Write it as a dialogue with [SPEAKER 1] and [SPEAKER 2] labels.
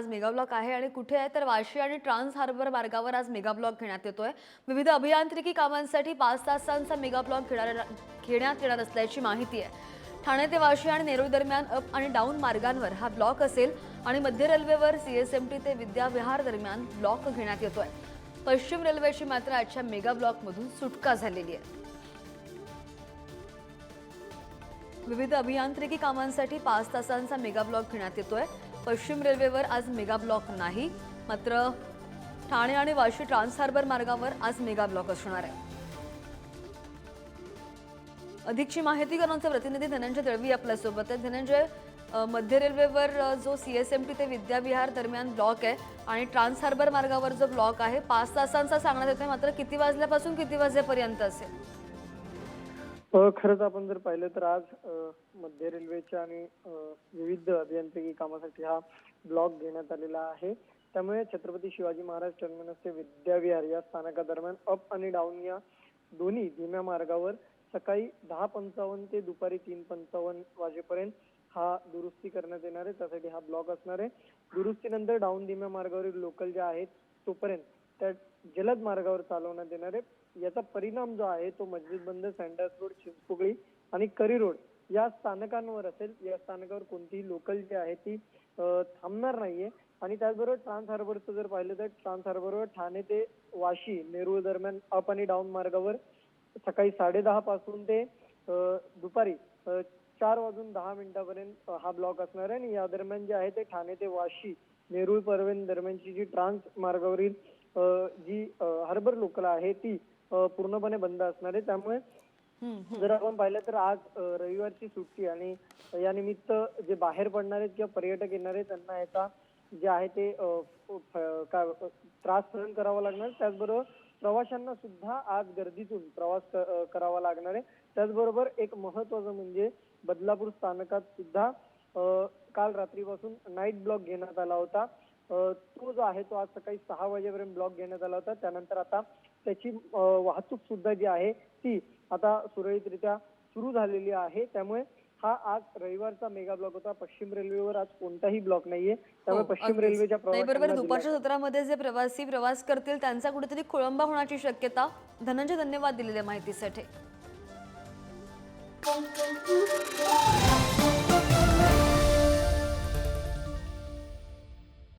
[SPEAKER 1] आज mega block आहे आणि कुठे आहे तर वाशी आणि ट्रान्स हार्बर मार्गावर आज मेगा ब्लॉक घेण्यात येतोय. विविध अभियांत्रिकी कामांसाठी पाच तासांचा मेगा ब्लॉक घेणार घेण्यात येणार असल्याची माहिती आहे. ठाणे ते वाशी आणि नेरूळ दरम्यान अप आणि डाऊन मार्गांवर हा ब्लॉक असेल आणि मध्य रेल्वेवर सीएसएमटी ते विद्याविहार दरम्यान ब्लॉक घेण्यात येतोय. पश्चिम रेल्वेची मात्र आजच्या मेगा ब्लॉकमधून सुटका झालेली आहे. विविध अभियांत्रिकी कामांसाठी पाच तासांचा मेगा ब्लॉक घेण्यात येतोय. पश्चिम रेल्वेवर आज मेगा ब्लॉक नाही मात्र ठाणे आणि वाशी ट्रान्स हार्बर मार्गावर आज मेगा ब्लॉक असणार आहे. अधिकची माहिती करून आमचे प्रतिनिधी धनंजय दळवी आपल्यासोबत आहे धनंजय मध्य रेल्वेवर जो सी एस एम टी ते विद्याविहार दरम्यान ब्लॉक आहे आणि ट्रान्स हार्बर मार्गावर जो ब्लॉक आहे पाच तासांचा सांगण्यात येतोय. मात्र किती वाजल्यापासून किती वाजेपर्यंत असेल?
[SPEAKER 2] खरंच आपण जर पाहिलं तर आज मध्य रेल्वेच्या आणि विविध अभियांत्रिकी कामासाठी हा ब्लॉक घेण्यात आलेला आहे. त्यामुळे छत्रपती शिवाजी महाराज टर्मिनस ते विद्याविहार या स्थानकादरम्यान अप आणि डाऊन या दोन्ही धीम्या मार्गावर सकाळी दहा पंचावन्न ते दुपारी तीन पंचावन्न वाजेपर्यंत हा दुरुस्ती करण्यात येणार आहे. त्यासाठी हा ब्लॉक असणार आहे. दुरुस्तीनंतर डाऊन धीम्या मार्गावरील लोकल ज्या आहेत तोपर्यंत त्या जलद मार्गावर चालवण्यात येणार आहे. याचा परिणाम जो आहे तो मस्जिद बंद सँडर्स रोड चिंचपोकळी आणि करी रोड या स्थानकांवर असेल. या स्थानकावर कोणतीही लोकल जी आहे ती थांबणार नाहीये. आणि त्याचबरोबर ट्रान्स हार्बरचं जर पाहिलं तर ट्रान्स हार्बरवर ठाणे ते वाशी नेरूळ दरम्यान अप आणि डाऊन मार्गावर सकाळी साडेदहा पासून ते दुपारी चार वाजून दहा मिनिटापर्यंत हा ब्लॉक असणार आहे. आणि या दरम्यान जे आहे ते ठाणे ते वाशी नेरूळ परवेन दरम्यानची जी ट्रान्स मार्गावरील जी हार्बर लोकल आहे ती पूर्णपणे बंद असणार आहे. त्यामुळे. जर आपण पाहिलं तर आज रविवारची सुट्टी आणि या निमित्त जे बाहेर पडणार आहेत किंवा पर्यटक येणार आहेत त्यांना याचा जे आहे ते त्रास सहन करावा लागणार. त्याचबरोबर प्रवाशांना सुद्धा आज गर्दीतून प्रवास करावा लागणार आहे. त्याचबरोबर एक महत्वाचं म्हणजे बदलापूर स्थानकात सुद्धा काल रात्रीपासून नाईट ब्लॉक घेण्यात आला होता. तो जो आहे तो आज सकाळी सहा वाजेपर्यंत ब्लॉक घेण्यात आला होता. त्यानंतर आता त्याची वाहतूक सुद्धा जी आहे ती आता सुरळीतरित्या सुरू झालेली आहे. त्यामुळे हा आज रविवारचा मेगा ब्लॉक होता. पश्चिम रेल्वेवर आज कोणताही ब्लॉक नाहीये. त्यामुळे
[SPEAKER 1] हो,
[SPEAKER 2] पश्चिम. रेल्वेच्या
[SPEAKER 1] बरोबर. दुपारच्या सत्रामध्ये जे प्रवासी प्रवास करतील त्यांचा कुठेतरी खोळंबा होण्याची शक्यता धनंजय धन्यवाद दिलेल्या माहितीसाठी.